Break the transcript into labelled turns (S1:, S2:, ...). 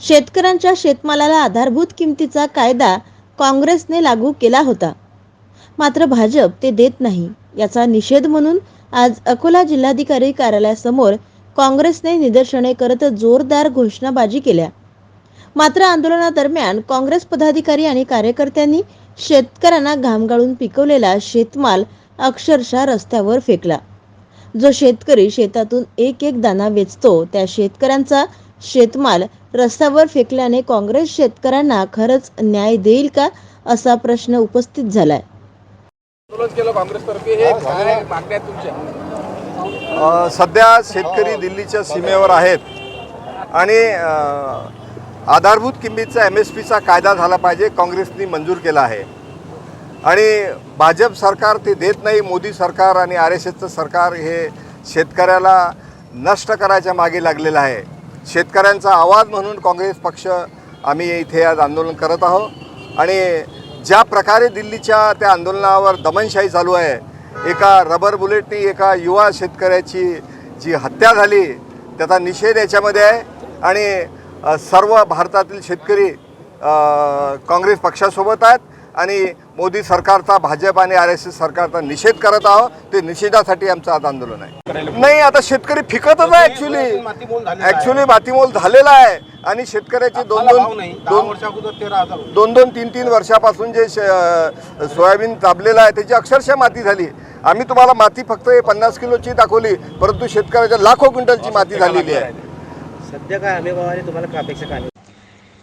S1: शेतकऱ्यांच्या शेतमालाला आधारभूत किमतीचा कायदा काँग्रेसने लागू केला होता. मात्र भाजप ते देत नाही याचा निषेध म्हणून आज अकोला जिल्हाधिकारी कार्यालयासमोर काँग्रेसने निदर्शने करत जोरदार घोषणाबाजी केल्या. मात्र आंदोलनादरम्यान काँग्रेस पदाधिकारी आणि कार्यकर्त्यांनी शेतकऱ्यांना घाम गाळून पिकवलेला शेतमाल अक्षरशः रस्त्यावर फेकला. जो शेतकरी शेतातून एक एक दाना वेचतो त्या शेतकऱ्यांचा शेतमाल रस्त्यावर फेकल्याने काँग्रेस शेतकऱ्यांना खरंच न्याय देईल का असा प्रश्न उपस्थित झालाय.
S2: हे
S3: सध्या शेतकरी दिल्लीच्या सीमेवर आहेत. आणि आधारभूत किमतीचा एम एस पीचा कायदा झाला पाहिजे काँग्रेसनी मंजूर केला आहे. आणि भाजप सरकार ते देत नाही मोदी सरकार आणि आर एस एसचं सरकार हे शेतकऱ्याला नष्ट करायच्या मागे लागलेलं आहे. शेतकऱ्यांचा आवाज म्हणून काँग्रेस पक्ष आम्ही इथे आज आंदोलन करत आहोत. आणि ज्या प्रकारे दिल्लीच्या त्या आंदोलनावर दमनशाही चालू आहे एका रबर बुलेटनी एका युवा शेतकऱ्याची जी हत्या झाली त्याचा निषेध याच्यामध्ये आहे. आणि सर्व भारतातील शेतकरी काँग्रेस पक्षासोबत आहेत. आणि मोदी सरकारचा भाजप आणि आर एस एस सरकारचा निषेध करत आहोत. ते निषेधासाठी आमचं आज आंदोलन आहे. नाही आता शेतकरी फिकतच आहे ऍक्च्युली
S2: आहे.
S3: ऍक्च्युली मातीमोल झालेला आहे. आणि शेतकऱ्याचे दोन दोन दोन. दोन दोन तीन तीन वर्षापासून जे सोयाबीन दाबलेलं आहे त्याची अक्षरशः माती झाली. आम्ही तुम्हाला माती फक्त हे पन्नास किलोची दाखवली परंतु शेतकऱ्याच्या लाखो क्विंटलची माती झालेली आहे.
S4: सध्या काय हमीभावाने तुम्हाला काय अपेक्षा काय आहे?